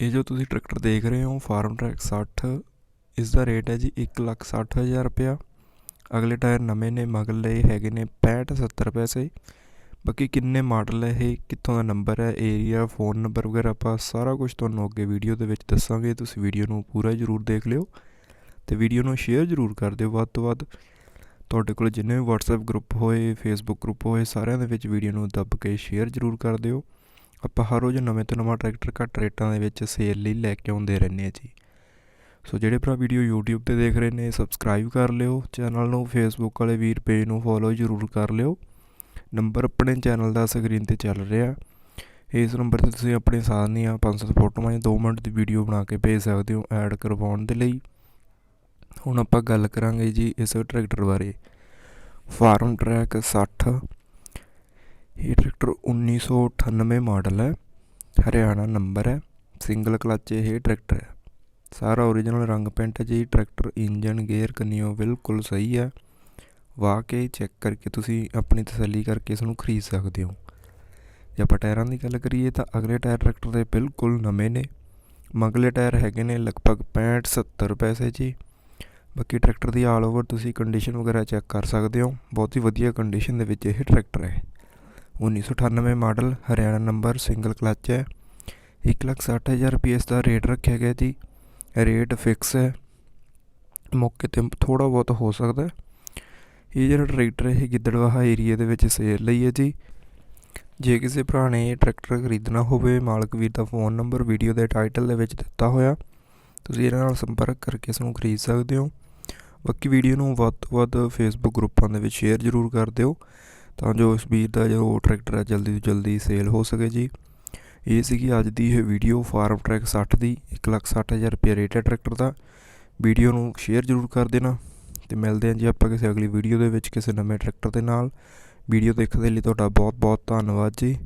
ਇਹ ਜੋ ਤੁਸੀਂ ਟਰੈਕਟਰ ਦੇਖ ਰਹੇ ਹੋ, ਫਾਰਮ ਟਰੈਕ 60 ਇਸ ਦਾ ਰੇਟ ਹੈ ਜੀ 160000 ਰੁਪਇਆ। ਅਗਲੇ ਟਾਇਰ ਨਵੇਂ ਨੇ, ਮਗਲੇ ਹੈਗੇ ਨੇ 65 70 ਪੈਸੇ। ਬਾਕੀ ਕਿੰਨੇ ਮਾਡਲ ਹੈ ਇਹ, ਕਿੱਥੋਂ ਦਾ ਨੰਬਰ ਹੈ, ਏਰੀਆ, ਫੋਨ ਨੰਬਰ ਵਗੈਰਾ ਆਪਾਂ ਸਾਰਾ ਕੁਝ ਤੁਹਾਨੂੰ ਅੱਗੇ ਵੀਡੀਓ ਦੇ ਵਿੱਚ ਦੱਸਾਂਗੇ, ਤੁਸੀਂ ਵੀਡੀਓ ਨੂੰ ਪੂਰਾ ਜ਼ਰੂਰ ਦੇਖ ਲਿਓ। ਤੇ ਵੀਡੀਓ ਨੂੰ ਸ਼ੇਅਰ ਜ਼ਰੂਰ ਕਰ ਦਿਓ ਵੱਧ ਤੋਂ ਵੱਧ। ਤੁਹਾਡੇ ਕੋਲ ਜਿੰਨੇ ਵੀ WhatsApp ਗਰੁੱਪ ਹੋਏ, Facebook ਗਰੁੱਪ ਹੋਏ, ਸਾਰਿਆਂ ਦੇ ਵਿੱਚ ਵੀਡੀਓ ਨੂੰ ਦੱਬ ਕੇ ਸ਼ੇਅਰ ਜ਼ਰੂਰ ਕਰ ਦਿਓ। ਆਪਾਂ ਹਰ ਰੋਜ਼ ਨਵੇਂ ਤੋਂ ਨਵਾਂ ਟਰੈਕਟਰ ਘੱਟ ਰੇਟਾਂ ਦੇ ਵਿੱਚ ਸੇਲ ਲਈ ਲੈ ਕੇ ਆਉਂਦੇ ਰਹਿੰਦੇ ਹਾਂ ਜੀ। ਸੋ ਜਿਹੜੇ ਭਰਾ ਵੀਡੀਓ YouTube ਤੇ ਦੇਖ ਰਹੇ ਨੇ ਸਬਸਕ੍ਰਾਈਬ ਕਰ ਲਿਓ। ਚੈਨਲ ਨੂੰ Facebook ਵਾਲੇ ਵੀਰ ਪੇਜ ਨੂੰ ਫੋਲੋ ਜ਼ਰੂਰ ਕਰ ਲਿਓ। ਨੰਬਰ ਆਪਣੇ ਚੈਨਲ ਦਾ ਸਕਰੀਨ ਤੇ ਚੱਲ ਰਿਹਾ। ਇਸ ਨੰਬਰ ਤੇ ਤੁਸੀਂ ਆਪਣੇ ਸਾਥ ਦੀਆਂ 500 ਫੋਟੋਆਂ ਜਾਂ 2 ਮਿੰਟ ਦੀ ਵੀਡੀਓ ਬਣਾ ਕੇ ਭੇਜ ਸਕਦੇ ਹੋ ਐਡ ਕਰਵਾਉਣ ਦੇ ਲਈ। ਹੁਣ ਆਪਾਂ ਗੱਲ ਕਰਾਂਗੇ ਜੀ ਇਸ ਟਰੈਕਟਰ ਬਾਰੇ। ਫਾਰਮ ਟਰੈਕ 60 ਇਹ ਟਰੈਕਟਰ 1998 ਮਾਡਲ ਹੈ, ਹਰਿਆਣਾ ਨੰਬਰ ਹੈ, ਸਿੰਗਲ ਕਲੱਚ ਇਹ ਟਰੈਕਟਰ ਹੈ। ਸਾਰਾ ਓਰੀਜਨਲ ਰੰਗ ਪੈਂਟ ਹੈ ਜੀ, ਟਰੈਕਟਰ ਇੰਜਨ ਗੇਅਰ ਕੰਨਿਓ ਬਿਲਕੁਲ ਸਹੀ ਹੈ। ਵਾਹ ਕੇ ਚੈੱਕ ਕਰਕੇ ਤੁਸੀਂ ਆਪਣੀ ਤਸੱਲੀ ਕਰਕੇ ਇਸ ਨੂੰ ਖਰੀਦ ਸਕਦੇ ਹੋ। ਜੇ ਆਪਾਂ ਟਾਇਰਾਂ ਦੀ ਗੱਲ ਕਰੀਏ ਤਾਂ ਅਗਲੇ ਟਾਇਰ ਟਰੈਕਟਰ ਦੇ ਬਿਲਕੁਲ ਨਵੇਂ ਨੇ। ਮਗਲੇ ਟਾਇਰ ਹੈਗੇ ਨੇ ਲਗਭਗ 65 70 ਪੈਸੇ ਜੀ। ਬਾਕੀ ਟਰੈਕਟਰ ਦੀ ਆਲ ਓਵਰ ਤੁਸੀਂ ਕੰਡੀਸ਼ਨ ਵਗੈਰਾ ਚੈੱਕ ਕਰ ਸਕਦੇ ਹੋ। ਬਹੁਤ ਹੀ ਵਧੀਆ ਕੰਡੀਸ਼ਨ ਦੇ ਵਿੱਚ ਇਹ ਟਰੈਕਟਰ ਹੈ। 1998 model Haryana number single clutch ਹੈ। 160000 ਰੁਪਏ ਇਸ ਦਾ ਰੇਟ ਰੱਖਿਆ ਗਿਆ ਜੀ। ਰੇਟ ਫਿਕਸ ਹੈ। ਮੌਕੇ ਤੇ ਥੋੜਾ ਬਹੁਤ ਹੋ ਸਕਦਾ ਇਹ ਜਿਹੜਾ ਟਰੈਕਟਰ ਇਹ ਗਿੱਦੜਵਾਹਾ ਏਰੀਆ ਦੇ ਵਿੱਚ ਸੇਲ ਲਈ ਹੈ ਜੀ। ਜੇ ਕਿਸੇ ਭਰਾ ਨੇ ਇਹ ਟਰੈਕਟਰ ਖਰੀਦਣਾ ਹੋਵੇ, ਮਾਲਕ ਵੀਰ ਦਾ ਫੋਨ ਨੰਬਰ, ਵੀਡੀਓ ਦੇ ਟਾਈਟਲ ਦੇ ਵਿੱਚ ਦਿੱਤਾ ਹੋਇਆ। ਤੁਸੀਂ ਇਹਨਾਂ ਨਾਲ ਸੰਪਰਕ ਕਰਕੇ ਇਸ ਨੂੰ ਖਰੀਦ ਸਕਦੇ ਹੋ। ਬਾਕੀ ਵੀਡੀਓ ਨੂੰ ਵੱਧ ਤੋਂ ਵੱਧ ਫੇਸਬੁੱਕ ਗਰੁੱਪਾਂ ਦੇ ਵਿੱਚ ਸ਼ੇਅਰ ਜ਼ਰੂਰ ਕਰ ਦਿਓ। ਤਾਂ ਜੋ ਇਸ ਵੀਰ ਦਾ ਜੋ ਟਰੈਕਟਰ ਹੈ ਜਲਦੀ ਤੋਂ ਜਲਦੀ ਸੇਲ ਹੋ ਸਕੇ ਜੀ। ਇਹ ਸੀਗੀ ਅੱਜ ਦੀ ਇਹ ਵੀਡੀਓ ਫਾਰਮ ਟਰੈਕ 60 ਦੀ 160000 ਰੁਪਏ ਰੇਟ ਹੈ ਟਰੈਕਟਰ ਦਾ। ਵੀਡੀਓ ਨੂੰ ਸ਼ੇਅਰ ਜ਼ਰੂਰ ਕਰ ਦੇਣਾ ਤੇ ਮਿਲਦੇ ਹਾਂ ਜੀ ਆਪਾਂ ਕਿਸੇ ਅਗਲੀ ਵੀਡੀਓ ਦੇ ਵਿੱਚ ਕਿਸੇ ਨਵੇਂ ਟਰੈਕਟਰ ਦੇ ਨਾਲ। ਵੀਡੀਓ ਦੇਖਣ ਦੇ ਲਈ ਤੁਹਾਡਾ ਬਹੁਤ ਬਹੁਤ ਧੰਨਵਾਦ ਜੀ।